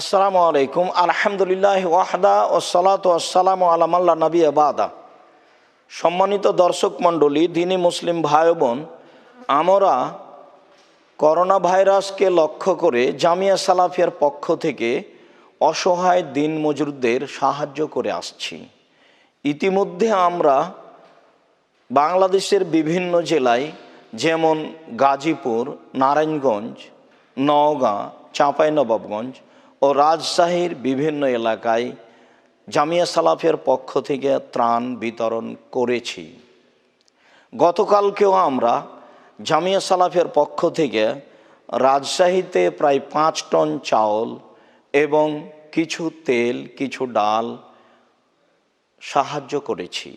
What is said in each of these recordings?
আসসালামু আলাইকুম। আলহামদুলিল্লাহ ওয়াহদা ও সালাত আসসালাম আলামাল্লা নবী আবাদা সম্মানিত দর্শক মণ্ডলী, দিনী মুসলিম ভাই বোন আমরা করোনা ভাইরাসকে লক্ষ্য করে জামিয়া সালাফিয়ার পক্ষ থেকে অসহায় দিন মজুরদের সাহায্য করে আসছি। ইতিমধ্যে আমরা বাংলাদেশের বিভিন্ন জেলায়, যেমন গাজীপুর, নারায়ণগঞ্জ, নওগাঁ, চাঁপাইনবাবগঞ্জ ও রাজশাহীর বিভিন্ন এলাকায় জামিয়া সালাফের পক্ষ থেকে ত্রাণ বিতরণ করেছি। গতকালকেও আমরা জামিয়া সালাফের পক্ষ থেকে রাজশাহীতে প্রায় পাঁচ টন চাউল এবং কিছু তেল, কিছু ডাল সাহায্য করেছি।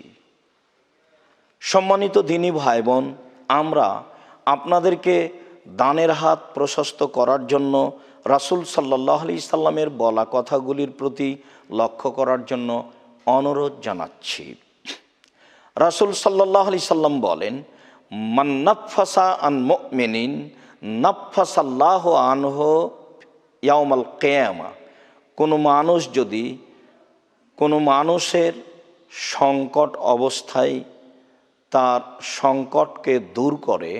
সম্মানিত দিনী ভাই বোন আমরা আপনাদেরকে দানের হাত প্রশস্ত করার জন্য রাসুল সাল্লাহ আলি সাল্লামের বলা কথাগুলির প্রতি লক্ষ্য করার জন্য অনুরোধ জানাচ্ছি। রাসুল সাল্লাহ আলি সাল্লাম বলেন মান্নাফাসা আন মেনিন নাফাসাল্লাহ আনহ ইয়ামাল কেয়ামা। কোনো মানুষ যদি কোনো মানুষের সংকট অবস্থায় তার সংকটকে দূর করে,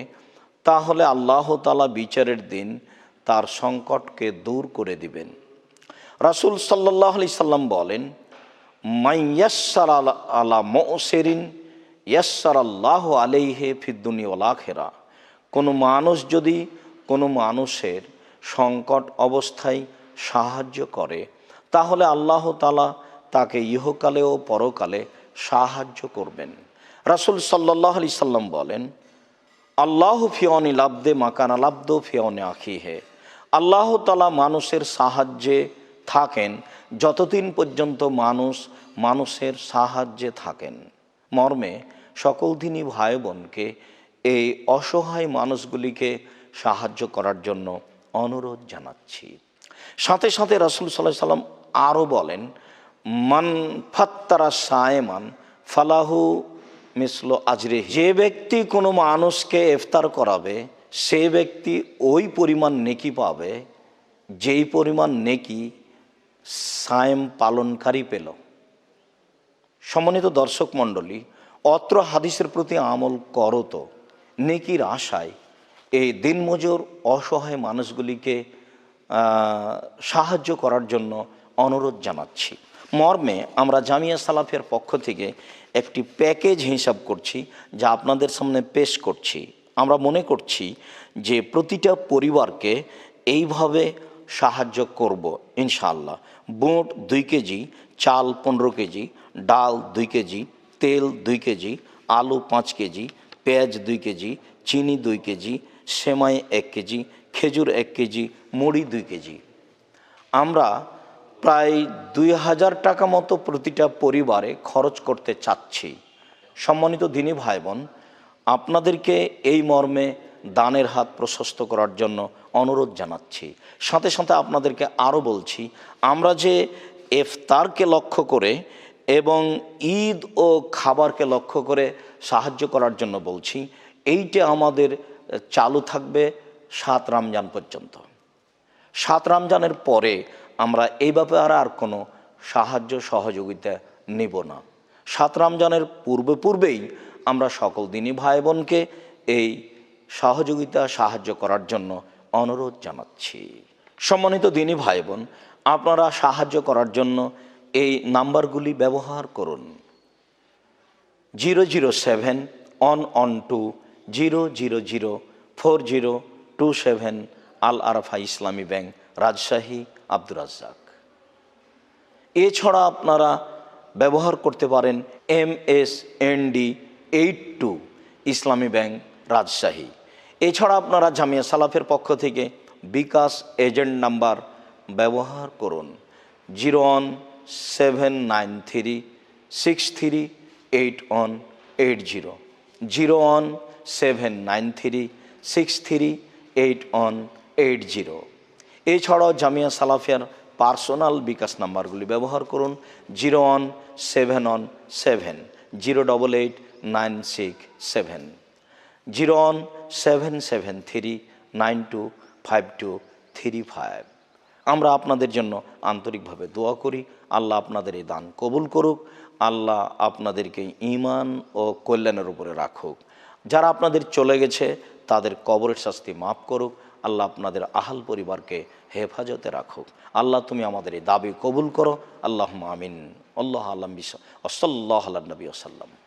তাহলে আল্লাহ তালা বিচারের দিন তার সংকটকে দূর করে দিবেন। রাসুল সাল্লাহ আলি সাল্লাম বলেন মাইয়াসার আলা মোসেরিন ইয়াসার আল্লাহ আলাইহে ফিদ্দুনি ওলাখেরা কোনো মানুষ যদি কোনো মানুষের সংকট অবস্থায় সাহায্য করে, তাহলে আল্লাহ তালা তাকে ইহকালে ও পরকালে সাহায্য করবেন। রাসুল সাল্লাহ আলি সাল্লাম বলেন, আল্লাহ ফিওনি লাব্দে মাকান আলাব্দ ফিওনে আখি হে আল্লাহ তালা মানুষের সাহায্যে থাকেন। যতদিন পর্যন্ত মানুষ মানুষের সাহায্যে থাকেন। মর্মে সকল দিনই ভাই বোনকে এই অসহায় মানুষগুলিকে সাহায্য করার জন্য অনুরোধ জানাচ্ছি। সাথে সাথে রাসুল সাল্লাহ সাল্লাম আরও বলেন, মান ফাত্তারা সায়মান ফালাহু মিসলো আজরে যে ব্যক্তি কোনো মানুষকে ইফতার করাবে সে ব্যক্তি ওই পরিমাণ নেকি পাবে, যেই পরিমাণ নেকি সায়েম পালনকারী পেল। সম্মানিত দর্শক মণ্ডলী, অত্র হাদিসের প্রতি আমল করত নেকির আশায় এই দিনমজুর অসহায় মানুষগুলিকে সাহায্য করার জন্য অনুরোধ জানাচ্ছি। মর্মে আমরা জামিয়া সালাফের পক্ষ থেকে একটি প্যাকেজ হিসাব করছি, যা আপনাদের সামনে পেশ করছি। আমরা মনে করছি যে প্রতিটা পরিবারকে এইভাবে সাহায্য করব, ইনশাআল্লাহ। বুট দুই কেজি, চাল পনেরো কেজি, ডাল দুই কেজি, তেল দুই কেজি, আলু পাঁচ কেজি, পেঁয়াজ দুই কেজি, চিনি দুই কেজি, সেমাই এক কেজি, খেজুর এক কেজি, মুড়ি দুই কেজি। আমরা প্রায় দুই হাজার টাকা মতো প্রতিটা পরিবারে খরচ করতে চাচ্ছি। সম্মানিত দিনী ভাই বোন আপনাদেরকে এই মর্মে দানের হাত প্রশস্ত করার জন্য অনুরোধ জানাচ্ছি। সাথে সাথে আপনাদেরকে আরও বলছি, আমরা যে এফতারকে লক্ষ্য করে এবং ঈদ ও খাবারকে লক্ষ্য করে সাহায্য করার জন্য বলছি, এইটা আমাদের চালু থাকবে সাত রমজান পর্যন্ত। সাত রমজানের পরে আমরা এই ব্যাপারে আর কোনো সাহায্য সহযোগিতা নেব না। সাত রমজানের পূর্বে পূর্বেই আমরা সকল দিনই ভাই বোনকে এই সহযোগিতা সাহায্য করার জন্য অনুরোধ জানাচ্ছি। সম্মানিত দিনই ভাই বোন আপনারা সাহায্য করার জন্য এই নাম্বারগুলি ব্যবহার করুন। Zero zero seven one one two zero zero zero four zero two seven Al Arafah Islami bank, Rajshahi, Abdur Razzak. এছাড়া আপনারা ব্যবহার করতে পারেন M S N D eight two Islami bank Rajshahi. এছাড়া আপনারা জামিয়া সালাফের পক্ষ থেকে বিকাশ এজেন্ট নাম্বার ব্যবহার করুন। Zero one seven nine three six three eight one eight zero. Zero one seven nine three six three eight one eight zero. এছাড়াও জামিয়া সালাফিয়ার personal bKash নাম্বারগুলি ব্যবহার করুন। Zero one seven one seven. Zero double eight nine six seven zero one seven seven three nine two five two three five আমরা আপনাদের জন্য আন্তরিকভাবে দোয়া করি। আল্লাহ আপনাদের এই দান কবুল করুক। আল্লাহ আপনাদেরকে ইমান ও কল্যাণের উপরে রাখুক। যারা আপনাদের চলে গেছে, তাদের কবরের শাস্তি মাফ করুক। আল্লাহ আপনাদের আহাল পরিবারকে হেফাজতে রাখুক। আল্লাহ তুমি আমাদের এই দাবি কবুল করো। আল্লাহ আমিন। আল্লাহ আল্লাহ বিশ্ব ওসল্লাহ আল্লাহ নবী ওসাল্লাম